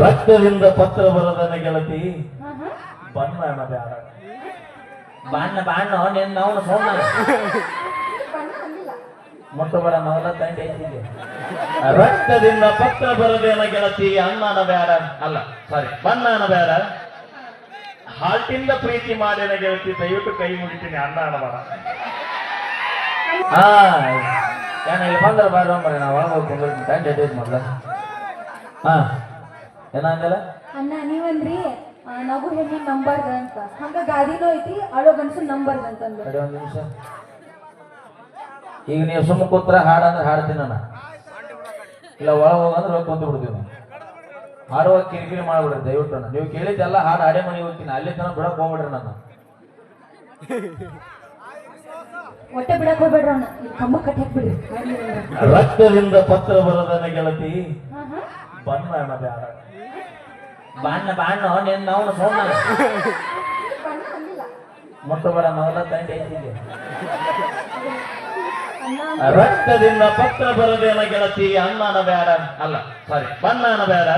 ರಕ್ತದಿಂದ ಪತ್ರ ಬರದನ ಗೆಳತಿ ಬಣ್ಣ ಬ್ಯಾಡ ಬಣ್ಣ ಬಾಣ್ಣ ನಿನ್ನ ಅವನು ಸೋಣ ಮುಟ್ಟಬೇಡ ಮೊದಲ ತಂದೆ ರಕ್ತದಿಂದ ಪತ್ರ ಬರದೇನ ಗೆಳತಿ ಅಣ್ಣನ ಬೇಡ ಅಲ್ಲ ಸಾರಿ ಬಣ್ಣನ ಬೇಡ ಹಾಲ್ಟಿಂದ ಪ್ರೀತಿ ಮಾಡಿನ ಗೆಳತಿ ದಯವಿಟ್ಟು ಕೈ ಮುಗಿತೀನಿ ಅನ್ನ ಬರ ಹಾ ಏನ ಇಲ್ಲಿ ಬಂದ್ರೆ ಬಾರ ಮರಿ ನಾವು ಒಳಗೆ ಹೋಗಿ ತಂಡ ಹಾ ಏನಂದಿಲ್ಲ ಅಣ್ಣ ನೀವಂದ್ರಿ ನಗು ಹೆಣ್ಣು ನಂಬರ್ದ ಅಂತ. ಹಂಗ ಗಾದಿನೂ ಐತಿ ಅಳೋ ಗಂಡಸು ನಂಬರ್ ಅಂತಂದು. ಒಂದು ನಿಮಿಷ. ಈಗ ನೀವು ಸುಮ್ಮ ಕೂತ್ರ ಹಾಡಂದ್ರೆ ಹಾಡ್ತೀನಿ ನಾನು. ಇಲ್ಲ ಒಳ ಹೋಗಂದ್ರೆ ಹೋಗಿ ಕುಂತು ಬಿಡ್ತೀವಿ ನಾವು. ಹಾಡುವಾಗ ಕಿರಿಕಿರಿ ಮಾಡ್ಬಿಡ್ರಿ ದಯವಿಟ್ಟು. ನಾನು. ನೀವು ಕೇಳಿದ್ದೆಲ್ಲ ಹಾಡು ಹಾಡೇ ಮನೆಗೆ ಹೋಗ್ತೀನಿ. ಅಲ್ಲಿ ತನಕ ಬಿಡಕ್ ಹೋಗ್ಬಿಡ್ರಿ ನನ್ನ. ಹೊಟ್ಟೆ ಬಿಡಕ್ ಹೋಗ್ಬೇಡ್ರ ಅಣ್ಣ. ಕಂಬ ಕಟ್ಟಿ ಹಾಕ್ಬಿಡ್ರಿ ರಕ್ತದಿಂದ ಪತ್ರ ಬರದನ ಗೆಳತಿ. ಬಣ್ಣ ಬೇಡ ಬಾಣ್ಣ ಬಾಣ್ಣ ನಿನ್ನ ಅವನು ಸೋಣ ಮುಟ್ಟಬೇಡ ಮೊದಲ ತಂಡೆ ಅಣ್ಣ ರಕ್ತದಿಂದ ಪತ್ರ ಬರದೇನ ಗೆಳತಿ ಅಣ್ಣನ ಬೇಡ. ಅಲ್ಲ ಸಾರಿ ಬಣ್ಣನ ಬೇಡ.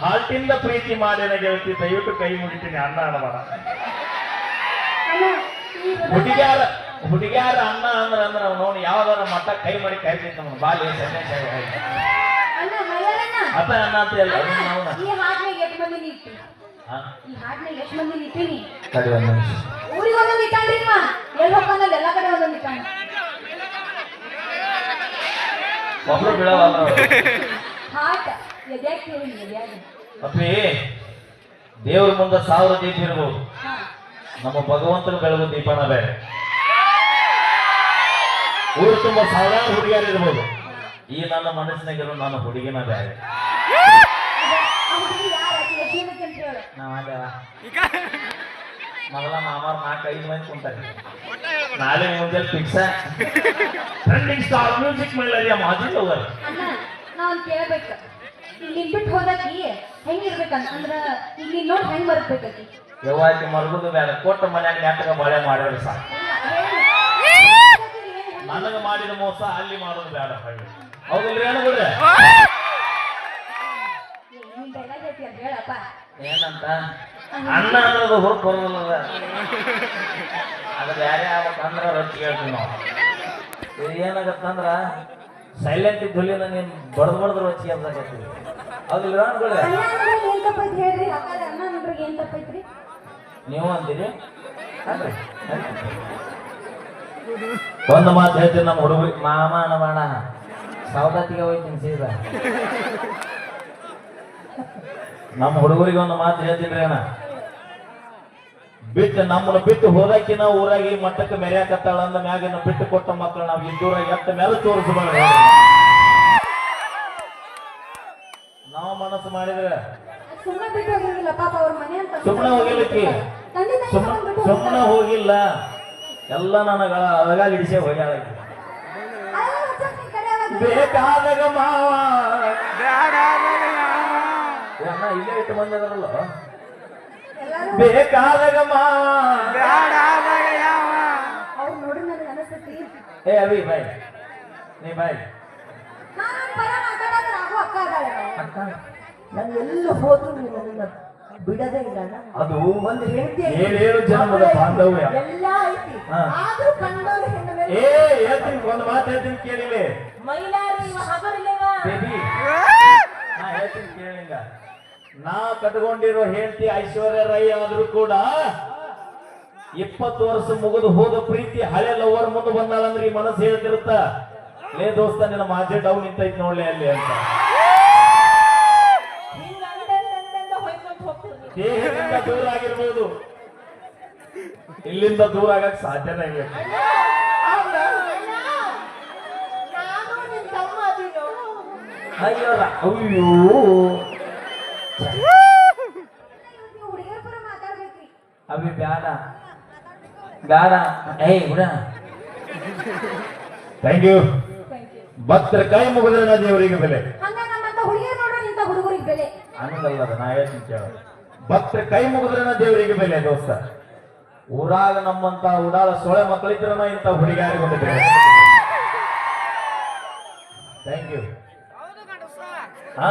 ಹಾಲ್ಟಿಂದ ಪ್ರೀತಿ ಮಾಡೇನ ಗೆಳತಿ, ದಯವಿಟ್ಟು ಕೈ ಅನ್ನಬೇಡ ಅಣ್ಣ ಈಗ ಹುಡುಗ್ಯಾರ ಹುಡುಗ್ಯಾರ ಅನ್ನ ಅಂದ್ರ ಅಂದ್ರೆ ನೋಡಿ, ಯಾವ್ದಾರ ಮಟ್ಟ ಕೈ ಮಾಡಿ ಕೈ ನಮ್ಮ ಬಾಲಿ ಸೆನೆ ಮೈಲಾರಣ್ಣ ಅತ್ತ ಅಲ್ಲ ಈ ಹಾಡ್ನಾಗ ಎಷ್ಟು ಮಂದಿ ನಿಂತಿ? ಈ ಹಾಡ್ನಾಗ ಎಷ್ಟು ಮಂದಿ ನಿಂತೀನಿ ಒಂದು ಊರಿಗೆ ಒಂದೊಂದು ಇಟ್ಟಾನ್ರಿ ಎಲ್ಲಿ ಹೋಗ್ಕೊಂಡಲ್ಲ? ಎಲ್ಲ ಕಡೆ ಒಂದೊಂದು ಇಟ್ಟಾನ ಒಬ್ರು ಬೀಳವಲ್ಲ ಹಾಟ್ ಎದ್ಯಾಗ ಕೇಳಿ ಎದ್ಯಾಗ ಅಪ್ಪಿ ದೇವ್ರ ಮುಂದೆ ಸಾವಿರ ದೀಪ ಇರ್ಬೋದು. ನಮ್ಮ ಭಗವಂತನ ಬೆಳಗು ದೀಪನ ಬೇರೆ. ಊರು ತುಂಬ ಸಾವಿರಾರು ಹುಡುಗಿಯರು ಇರ್ಬೋದು. ಈ ನನ್ನ ಮನಸ್ಸಿನಾಗಿರೋ ನನ್ನ ಹುಡುಗಿನ ಬೇರೆ ಆ ಹುಡುಗಿ ಯಾರ ಆಕಿ ಅಂತ ಹೇಳು ನಾವ್ ಅದೇವ ಮೊದಲ ಮಾಮಾರ್ ನಾಲ್ಕೈದು ಐದು ಮಂದಿ ಕುಂತಾರೆ. ನಾಳೆ ಮುಂಜಾನೆ ಫಿಕ್ಸ್ ಟ್ರೆಂಡಿಂಗ್ ಸ್ಟಾರ್ ಮ್ಯೂಸಿಕ್ ಮೇಲೆ ಮಾಜಿ ಹೋಗಲ್ಲ ನಾನು ಕೇಳ್ಬೇಕು. ಇಲ್ಲಿ ಬಿಟ್ಟು ಹೋದಾಕಿ ಹೆಂಗಿರ್ಬೇಕಂತ? ಅಂದ್ರ ಇಲ್ಲಿ ನೋಡಿ ಹೆಂಗ್ ಬರ್ಬೇಕಿ ಯಾವಾಗ ಮರ್ಗುದು ಬೇಡ. ಕೊಟ್ಟ ಮನ್ಯಾಗ ನೆಟ್ಟಗ ಬಳೆ ಮಾಡಿದ್ರೆ ಸಾಕು. ನನಗೆ ಮಾಡಿದ ಮೋಸ ಅಲ್ಲಿ ಮಾಡೋದು ಬೇಡ ಹೇಳಿ ಏನಂತ? ಅನ್ನ ಅನ್ನೋದು ಹುರುಪ್ ಬರೋದಿಲ್ಲ ಅದು. ಬೇರೆ ಆಗ್ಬೇಕಂದ್ರ ರೊಟ್ಟಿ ಹೇಳ್ತೀವಿ ನಾವು. ಇದು ಏನಾಗತ್ತಂದ್ರ ಸೈಲೆಂಟ್ ಇದ್ದುಲಿನ ನೀನ್ ಬಡ್ದು ಬಡ್ದು ಅಂದ್ರೆ ಅಂದ್ರೆ ಏನ್ ತಪ್ಪೈತ್ರಿ ನೀವು ಅಂತೀರಿ ಒಂದು ಮಾತು ಹೇಳ್ತೀನಿ ನಮ್ಮ ಹುಡುಗ ಮಾಮಾನ ನವಾಣ ಸೌದತ್ತಿಗೆ ಹೋಗಿ ಸೀದಾ ನಮ್ಮ ಹುಡುಗರಿಗೆ ಒಂದು ಮಾತು ಹೇಳ್ತೀನಿ ಅಣ್ಣ. ಬಿಟ್ಟು ನಮ್ಮನ್ನ ಬಿಟ್ಟು ಹೋದಕ್ಕಿನ ಊರಾಗಿ ಮಟ್ಟಕ್ಕೆ ಮೆರೆಯಾಕತ್ತಾಳ ಅಂದ ಮ್ಯಾಗಿನ ಬಿಟ್ಟು ಕೊಟ್ಟ ಮಕ್ಕಳು ನಾವು ಇದ್ದೂರ ಎತ್ತ ಮೇಲೆ ತೋರಿಸಬೇಡ ನಾವು ಮನಸ್ಸು ಮಾಡಿದ್ರೆ ಸುಮ್ಮನೆ ಹೋಗಿಲ್ಲಕ್ಕಿ ಸುಮ್ಮನೆ ಹೋಗಿಲ್ಲ. ಎಲ್ಲ ನನಗ ಅಳಗಾಲ ಇಡಿಸೇ ಹೋಗ್ಯಾಳ. ಆಕಿ. ಬೇಕಾದಾಗ ಮಾವ. ಅಣ್ಣ ಇಲ್ಲೇ ಇಟ್ಟು ಬಂದದಲ್ಲ ಬೇಕಾದಾಗ ಮಾವ. ಏ ಅವಿ ಬಾಯ್. ನೀ ಬಾಯ್. ನಾನು ಎಲ್ಲೂ ಹೋದ್ರು ನೀನು ಬಿಡದೇ ಇಲ್ಲ ಅದು ಒಂದು ಹೆಂಡತಿ ಏಳೇಳು ಜನ್ಮದ ಬಾಂಧವ್ಯ. ಎಲ್ಲ ಐತಿ. ಆದ್ರೂ ಕಂಡವ್ರು ಹೆಣ್ಣು ಮೇಲೆ. ಏ ಹೇಳ್ತೀನಿ ಒಂದು ಮಾತು ಹೇಳ್ತೀನಿ ಕೇಳಿಲ್ಲ ಮೈಲಾರಿ ಇವ ಬೇಬಿ. ನಾ ಹೇಳ್ತೀನಿ ಕೇಳಿಲ್ಲ ನಾ ಕಟ್ಕೊಂಡಿರೋ ಹೇಳ್ತಿ ಐಶ್ವರ್ಯ ರೈ ಆದ್ರೂ ಕೂಡ ಇಪ್ಪತ್ತು ವರ್ಷ ಮುಗಿದು ಹೋದ ಪ್ರೀತಿ ಹಳೆ ಲವರ್ ಮುಂದೆ ಬಂದಾಳಂದ್ರೆ ಈ ಮನಸ್ಸು ಹೇಳ್ತಿರುತ್ತ? ಲೇ ದೋಸ್ತ ನಿನ್ನ ಮಾಜೆ ಡೌನ್ ನಿಂತೈತಿ ನೋಡ್ಲಿ ಅಲ್ಲಿ ಅಂತ. ದೇಹದಿಂದ ದೂರ ಆಗಿರ್ಬೋದು? ಇಲ್ಲಿಂದ ದೂರ ಆಗಕ್ ಸಾಧ್ಯನೇ ಇಲ್ಲ. ಅಯ್ಯೋ ಅಯ್ಯೋ. ಅಭಿ ಬ್ಯಾಡ. ಬ್ಯಾಡ. ಏಯ್ ಹುಡ ಥ್ಯಾಂಕ್ ಯು ಭಕ್ತರ ಕೈ ಮುಗಿದ್ರೆ ದೇವರಿಗೆ ಬೆಲೆ. ಹುಡುಗರಿಗೆ ಬೆಲೆ. ಅನ್ನದಲ್ಲ ನಾ ಹೇಳ್ತೀನಿ ಕೇಳು. ಭಕ್ತರ ಕೈ ಮುಗಿದ್ರನ ದೇವರಿಗೆ ಬೆಲೆ ದೋಸ್ತ. ಊರಾಗ ನಮ್ಮಂತ ಊರಾಗ ಸೊಳೆ ಮಕ್ಕಳಿದ್ರನ ಇಂತ ಹುಡುಗಿಯಾರಿಗೆ ಒಂದು ಥ್ಯಾಂಕ್ ಯು ಹಾ